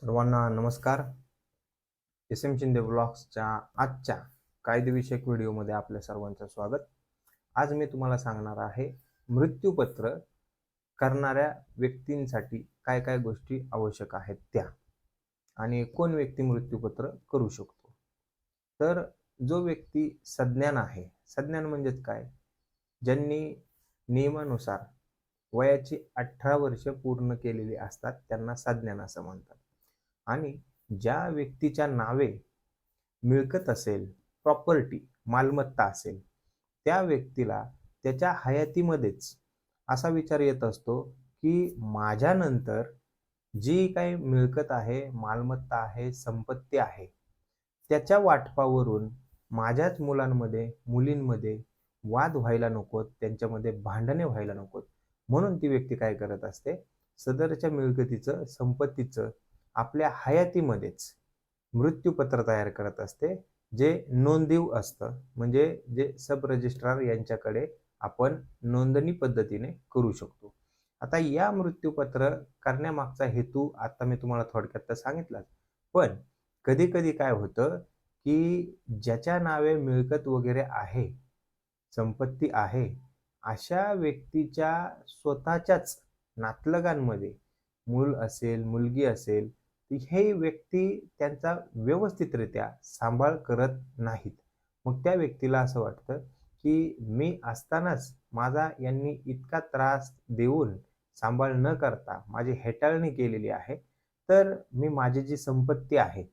सर्वांना नमस्कार. S M Shinde ब्लॉग्सच्या आजच्या कायदेविषयक व्हिडिओमध्ये आपल्या सर्वांचं स्वागत. आज मी तुम्हाला सांगणार आहे मृत्यूपत्र करणाऱ्या व्यक्तींसाठी काय काय गोष्टी आवश्यक आहेत त्या आणि कोण व्यक्ती मृत्यूपत्र करू शकतो. तर जो व्यक्ती सज्ञान आहे सज्ञान म्हणजेच काय? ज्यांनी नियमानुसार वयाची अठरा वर्ष पूर्ण केलेली असतात त्यांना सज्ञान असं म्हणतात. आणि ज्या व्यक्तीच्या नावे मिळकत असेल प्रॉपर्टी मालमत्ता असेल त्या व्यक्तीला त्याच्या हयातीमध्येच असा विचार येत असतो की माझ्यानंतर जी काही मिळकत आहे मालमत्ता आहे संपत्ती आहे त्याच्या वाटपावरून माझ्याच मुलांमध्ये मुलींमध्ये वाद व्हायला नकोत त्यांच्यामध्ये भांडणे व्हायला नकोत. म्हणून ती व्यक्ती काय करत असते? सदरच्या मिळकतीचं संपत्तीचं आपल्या हयातीमध्येच मृत्यूपत्र तयार करत असते जे नोंदीव असतं. म्हणजे जे सब रजिस्ट्रार यांच्याकडे आपण नोंदणी पद्धतीने करू शकतो. आता या मृत्यूपत्र करण्यामागचा हेतू आता मी तुम्हाला थोडक्यात तर सांगितलाच. पण कधी कधी काय होतं की ज्याच्या नावे मिळकत वगैरे आहे संपत्ती आहे अशा व्यक्तीच्या स्वतःच्याच नातलगांमध्ये मूल असेल मुलगी असेल हे व्यक्ती त्यांचा व्यवस्थितरित्या सांभाळ करत नाहीत. मग त्या व्यक्तीला असं वाटतं की मी असतानाच माझा यांनी इतका त्रास देऊन सांभाळ न करता माझी हेटाळणी केलेली आहे तर मी माझी जी संपत्ती आहे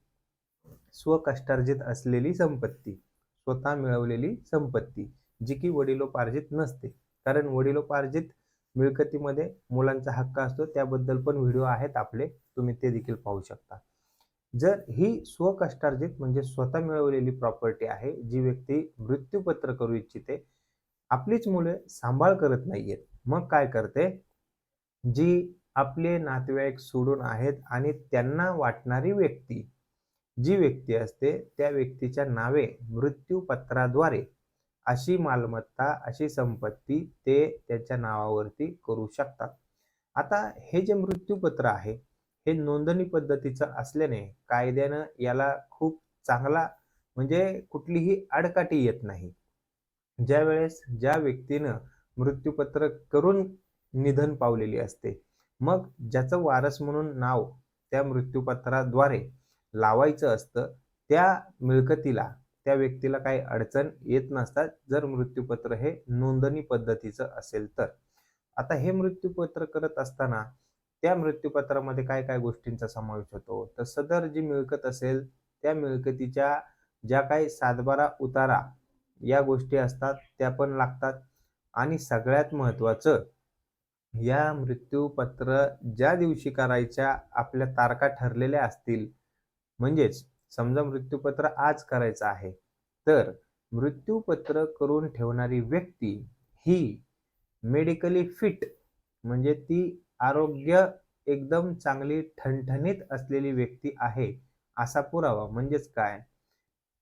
स्वकष्टार्जित असलेली संपत्ती स्वतः मिळवलेली संपत्ती जी की वडिलोपार्जित नसते. कारण वडिलोपार्जित मिळकतीमध्ये मुलांचा हक्क असतो त्याबद्दल पण व्हिडिओ आहेत आपले तुम्ही ते देखील पाहू शकता. जर ही स्वकष्टार्जित म्हणजे स्वतः मिळवलेली प्रॉपर्टी आहे जी व्यक्ती मृत्यूपत्र करू इच्छिते आपलीच मुले सांभाळ करत नाहीयेत. मग काय करते? जी आपले नातेवाईक सोडून आहेत आणि त्यांना वाटणारी व्यक्ती जी व्यक्ती असते त्या व्यक्तीच्या नावे मृत्यूपत्राद्वारे अशी मालमत्ता अशी संपत्ती ते त्याच्या नावावरती करू शकतात. आता हे जे मृत्यूपत्र आहे हे नोंदणी पद्धतीचं असल्याने कायद्यानं याला खूप चांगला म्हणजे कुठलीही आडकाठी येत नाही. ज्या वेळेस ज्या व्यक्तीनं मृत्यूपत्र करून निधन पावलेली असते मग ज्याचं वारस म्हणून नाव त्या मृत्यूपत्राद्वारे लावायचं असतं त्या मिळकतीला त्या व्यक्तीला काही अडचण येत नसतात जर मृत्यूपत्र हे नोंदणी पद्धतीचं असेल तर. आता हे मृत्यूपत्र करत असताना त्या मृत्यूपत्रामध्ये काय काय गोष्टींचा समावेश होतो? तर सदर जी मिळकत असेल त्या मिळकतीच्या ज्या काही सातबारा उतारा या गोष्टी असतात त्या पण लागतात. आणि सगळ्यात महत्त्वाचं या मृत्यूपत्र ज्या दिवशी करायच्या आपल्या तारखा ठरलेल्या असतील. म्हणजेच समजा मृत्यूपत्र आज करायचं आहे तर मृत्यूपत्र करून ठेवणारी व्यक्ती ही मेडिकली फिट म्हणजे ती आरोग्य एकदम चांगली ठणठणीत असलेली व्यक्ती आहे असा पुरावा. म्हणजेच काय?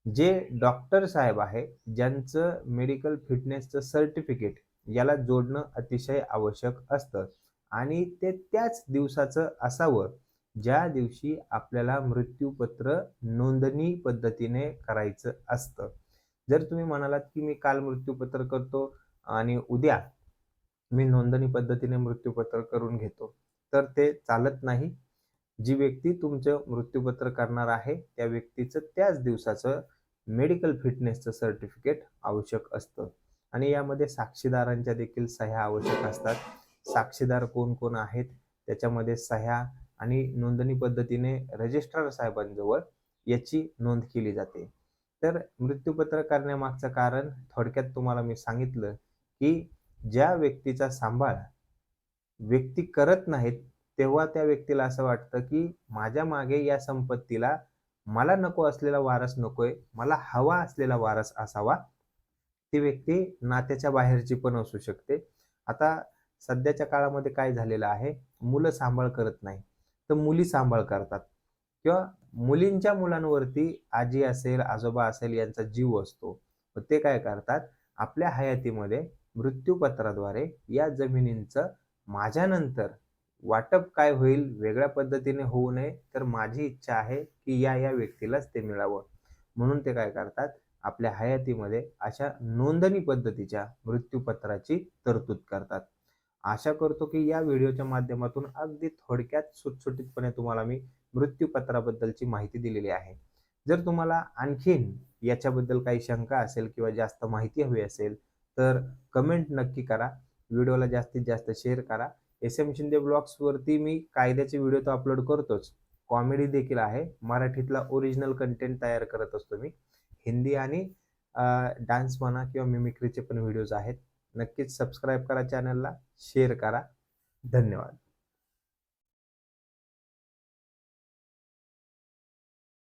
जे डॉक्टर साहेब आहे ज्यांचं मेडिकल फिटनेसचं सर्टिफिकेट याला जोडणं अतिशय आवश्यक असतं आणि ते त्याच दिवसाचं असावं ज्या दिवशी आपल्याला मृत्यूपत्र नोंदणी पद्धतीने करायचं असतं. जर तुम्ही म्हणालात की मी काल मृत्यूपत्र करतो आणि उद्या मी नोंदणी पद्धतीने मृत्यूपत्र करून घेतो तर ते चालत नाही. जी व्यक्ती तुमचं मृत्यूपत्र करणार आहे त्या व्यक्तीचं त्याच दिवसाचं मेडिकल फिटनेसचं सर्टिफिकेट आवश्यक असतं. आणि यामध्ये साक्षीदारांच्या देखील सह्या आवश्यक असतात. साक्षीदार कोण कोण आहेत? त्याच्यामध्ये सह्या आणि नोंदणी पद्धतीने रजिस्ट्रार साहेबांजवळ याची नोंद केली जाते. तर मृत्यूपत्र करण्यामागचं कारण थोडक्यात तुम्हाला मी सांगितलं की ज्या व्यक्तीचा सांभाळ व्यक्ती करत नाहीत तेव्हा त्या व्यक्तीला असं वाटतं की माझ्या मागे या संपत्तीला मला नको असलेला वारस नकोय मला हवा असलेला वारस असावा. ती व्यक्ती नात्याच्या बाहेरची पण असू शकते. आता सध्याच्या काळामध्ये काय झालेलं आहे? मुलं सांभाळ करत नाही तर मुली सांभाळ करतात. किंवा मुलींच्या मुलांवरती आजी असेल आजोबा असेल यांचा जीव असतो. ते काय करतात? आपल्या हयातीमध्ये मृत्यूपत्राद्वारे या जमिनींचं माझ्यानंतर वाटप काय होईल वेगळ्या पद्धतीने होऊ नये तर माझी इच्छा आहे की या या व्यक्तीलाच ते मिळावं. म्हणून ते काय करतात? आपल्या हयातीमध्ये अशा नोंदणी पद्धतीच्या मृत्यूपत्राची तरतूद करतात. आशा करतो की या व्हिडिओच्या माध्यमातून अगदी थोडक्यात सुटसुटीतपणे तुम्हाला मी मृत्यूपत्राबद्दलची माहिती दिलेली आहे. जर तुम्हाला आणखीन याच्याबद्दल काही शंका असेल किंवा जास्त माहिती हवी असेल तर कमेंट नक्की करा. व्हिडिओला जास्तीत जास्त शेअर करा. एस एम शिंदे ब्लॉग्सवरती मी कायद्याचे व्हिडिओ तर अपलोड करतोच. कॉमेडी देखील आहे. मराठीतला ओरिजिनल कंटेंट तयार करत असतो मी. हिंदी आणि डान्स म्हणा किंवा मिमिक्रीचे पण व्हिडिओज आहेत. नक्कीच सबस्क्राईब करा चॅनलला शेअर करा. धन्यवाद.